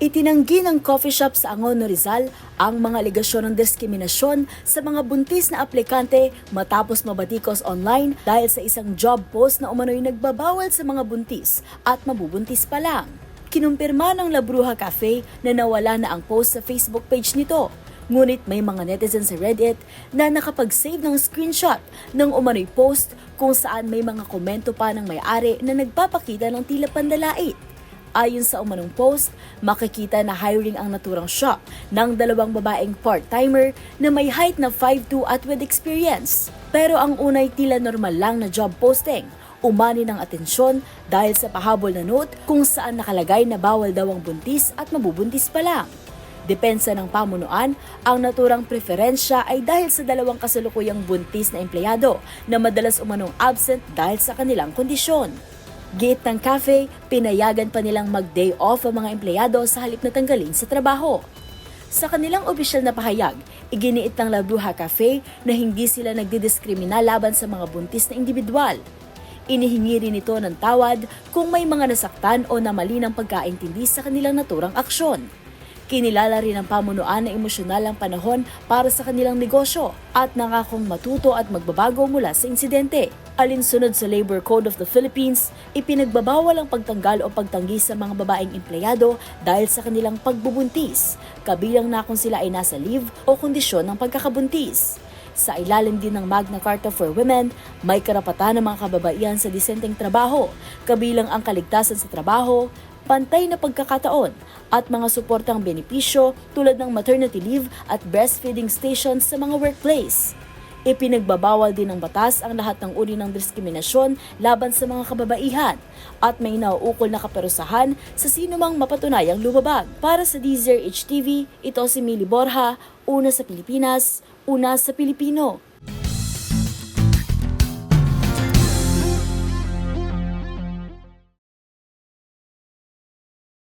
Itinanggi ng coffee shop sa Angono Rizal ang mga aligasyon ng diskriminasyon sa mga buntis na aplikante matapos mabatikos online dahil sa isang job post na umano'y nagbabawal sa mga buntis at mabubuntis pa lang. Kinumpirma ng La Bruja Cafe na nawala na ang post sa Facebook page nito. Ngunit may mga netizens sa Reddit na nakapag-save ng screenshot ng umano'y post kung saan may mga komento pa ng may-ari na nagpapakita ng tila pandalait. Ayon sa umanong post, makikita na hiring ang naturang shop ng dalawang babaeng part-timer na may height na 5'2 at with experience. Pero ang unay tila normal lang na job posting. Umani ng atensyon dahil sa pahabol na note kung saan nakalagay na bawal daw ang buntis at mabubuntis pa lang. Depensa ng pamunuan, ang naturang preferensya ay dahil sa dalawang kasalukuyang buntis na empleyado na madalas umanong absent dahil sa kanilang kondisyon. Gate ng cafe, pinayagan pa nilang mag-day off ang mga empleyado sa halip na tanggalin sa trabaho. Sa kanilang opisyal na pahayag, iginiit ng La Bruja Cafe na hindi sila nagdidiskrimina laban sa mga buntis na individual. Inihingi rin ito ng tawad kung may mga nasaktan o namali ng pagkaintindi sa kanilang naturang aksyon. Kinilala rin ng pamunuan na emosyonal ang panahon para sa kanilang negosyo at nangakong matuto at magbabago mula sa insidente. Alinsunod sa Labor Code of the Philippines, ipinagbabawal ang pagtanggal o pagtanggi sa mga babaeng empleyado dahil sa kanilang pagbubuntis, kabilang na kung sila ay nasa leave o kondisyon ng pagkakabuntis. Sa ilalim din ng Magna Carta for Women, may karapatan ng mga kababaihan sa disenteng trabaho, kabilang ang kaligtasan sa trabaho, pantay na pagkakataon, at mga suportang benepisyo tulad ng maternity leave at breastfeeding stations sa mga workplace. Ipinagbabawal din ng batas ang lahat ng uri ng diskriminasyon laban sa mga kababaihan at may nauukol na kaperusahan sa sino mang mapatunayang lumabag. Para sa DZRH TV, ito si Mili Borja, una sa Pilipinas, una sa Pilipino.